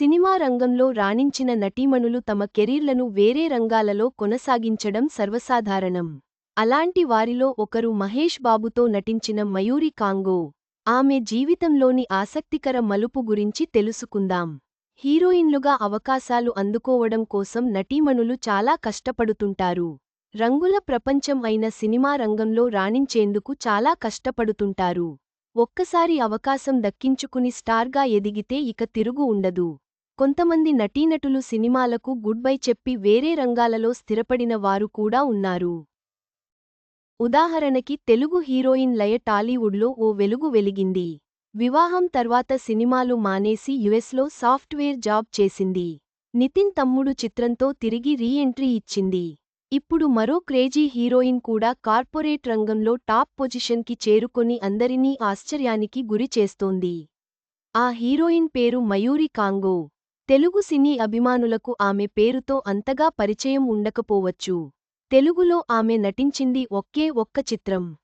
Cinema రంగంలో రాణించిన నటీమణులు తమ కెరీర్లను వేరే రంగాలలో కొనసాగించడం సర్వసాధారణం. అలాంటి వారిలో ఒకరు మహేష్ బాబుతో నటించిన మయూరి కాంగో. ఆమె జీవితంలోని ఆసక్తికర మలుపు గురించి తెలుసుకుందాం. హీరోయిన్లుగా అవకాశాలు అందుకోవడం కోసం నటీమణులు చాలా కష్టపడుతుంటారు. రంగుల ప్రపంచం అయిన సినిమా రంగంలో రాణించేందుకు చాలా కష్టపడుతుంటారు. ఒక్కసారి అవకాశం దక్కించుకుని స్టార్గా ఎదిగితే ఇక తిరుగు ఉండదు. కొంతమంది నటీనటులు సినిమాలకు గుడ్ బై చెప్పి వేరే రంగాలలో స్థిరపడిన వారు కూడా ఉన్నారు. ఉదాహరణకి తెలుగు హీరోయిన్ లయ టాలీవుడ్లో ఓ వెలుగు వెలిగింది. వివాహం తర్వాత సినిమాలు మానేసి యుఎస్లో సాఫ్ట్వేర్ జాబ్ చేసింది. నితిన్ తమ్ముడు చిత్రంతో తిరిగి రీ ఎంట్రీ ఇచ్చింది. ఇప్పుడు మరో క్రేజీ హీరోయిన్ కూడా కార్పొరేట్ రంగంలో టాప్ పొజిషన్కి చేరుకొని అందరినీ ఆశ్చర్యానికి గురి చేస్తోంది. ఆ హీరోయిన్ పేరు మయూరి కాంగో. తెలుగు సినీ అభిమానులకు ఆమె పేరుతో అంతగా పరిచయం ఉండకపోవచ్చు. తెలుగులో ఆమె నటించింది ఒకే ఒక్క చిత్రం.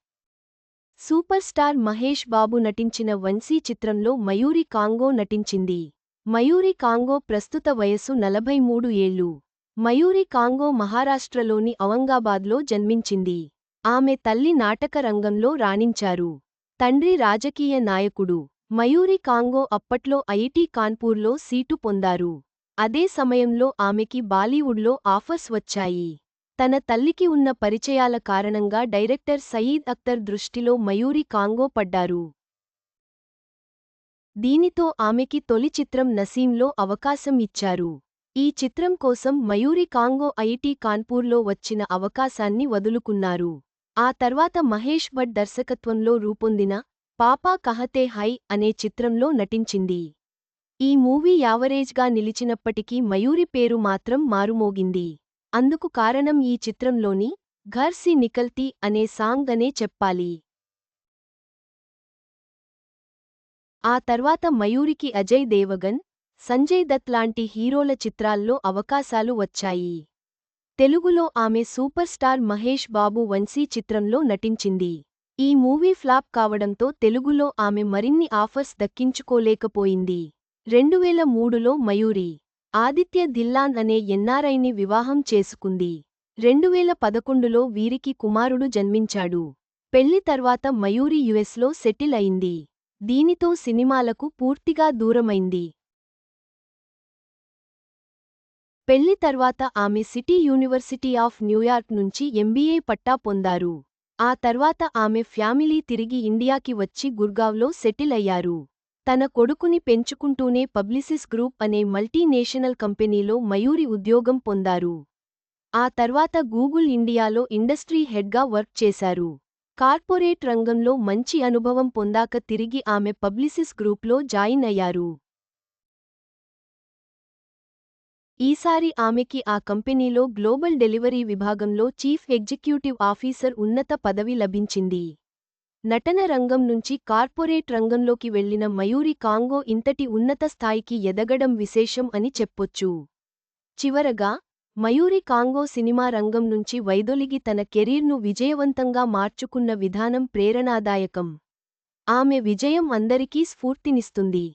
సూపర్ స్టార్ మహేష్ బాబు నటించిన వంశీ చిత్రంలో మయూరి కాంగో నటించింది. మయూరి కాంగో ప్రస్తుత వయసు నలభై మూడు ఏళ్ళు. మయూరి కాంగో మహారాష్ట్రలోని ఔరంగాబాద్లో జన్మించింది. ఆమె తల్లి నాటక రంగంలో రాణించారు. తండ్రి రాజకీయ నాయకుడు. మయూరి కాంగో అప్పట్లో ఐఐటి కాన్పూర్లో సీటు పొందారు. అదే సమయంలో ఆమెకి బాలీవుడ్లో ఆఫర్స్ వచ్చాయి. తన తల్లికి ఉన్న పరిచయాల కారణంగా డైరెక్టర్ సయీద్ అఖ్తర్ దృష్టిలో మయూరి కాంగో పడ్డారు. దీనితో ఆమెకి తొలి చిత్రం నసీంలో అవకాశం ఇచ్చారు. ఈ చిత్రం కోసం మయూరి కాంగో ఐఐటి కాన్పూర్లో వచ్చిన అవకాశాన్ని వదులుకున్నారు. ఆ తర్వాత మహేష్ భట్ దర్శకత్వంలో రూపొందిన పాపా కహతే హై అనే చిత్రంలో నటించింది. ఈ మూవీ యావరేజ్గా నిలిచినప్పటికీ మయూరి పేరు మాత్రం మారుమోగింది. అందుకు కారణం ఈ చిత్రంలోని ఘర్ సి నికల్తీ అనే సాంగ్ అనే చెప్పాలి. ఆ తర్వాత మయూరికి అజయ్ దేవగన్ సంజయ్ దత్ లాంటి హీరోల చిత్రాల్లో అవకాశాలు వచ్చాయి. తెలుగులో ఆమె సూపర్ స్టార్ మహేష్ బాబు వంశీ చిత్రంలో నటించింది. ఈ మూవీ ఫ్లాప్ కావడంతో తెలుగులో ఆమె మరిన్ని ఆఫర్స్ దక్కించుకోలేకపోయింది. రెండువేల మూడులో మయూరి ఆదిత్య ధిల్లాన్ అనే ఎన్ఆర్ఐని వివాహం చేసుకుంది. రెండువేల పదకొండులో వీరికి కుమారుడు జన్మించాడు. పెళ్ళి తర్వాత మయూరి యుఎస్లో సెటిల్ అయింది. దీనితో సినిమాలకు పూర్తిగా దూరమైంది. పెళ్ళి తర్వాత ఆమె city university of New York నుంచి ఎంబీఏ పట్టా పొందారు. ఆ తర్వాత ఆమె ఫ్యామిలీ తిరిగి ఇండియాకి వచ్చి గుర్గావ్లో సెటిల్ అయ్యారు. తన కొడుకుని పెంచుకుంటూనే పబ్లిసిస్ గ్రూప్ అనే మల్టీనేషనల్ కంపెనీలో మయూరి ఉద్యోగం పొందారు. ఆ తర్వాత గూగుల్ ఇండియాలో ఇండస్ట్రీ హెడ్గా వర్క్ చేశారు. కార్పొరేట్ రంగంలో మంచి అనుభవం పొందాక తిరిగి ఆమె పబ్లిసిస్ గ్రూప్లో జాయిన్ అయ్యారు. ఈసారి ఆమెకి ఆ కంపెనీలో గ్లోబల్ డెలివరీ విభాగంలో చీఫ్ ఎగ్జిక్యూటివ్ ఆఫీసర్ ఉన్నత పదవి లభించింది. నటన రంగం నుంచి కార్పొరేట్ రంగంలోకి వెళ్ళిన మయూరి కాంగో ఇంతటి ఉన్నత స్థాయికి ఎదగడం విశేషం అని చెప్పొచ్చు. చివరగా మయూరి కాంగో సినిమా రంగం నుంచి వైదొలిగి తన కెరీర్ను విజయవంతంగా మార్చుకున్న విధానం ప్రేరణాదాయకం. ఆమె విజయం అందరికీ స్ఫూర్తినిస్తుంది.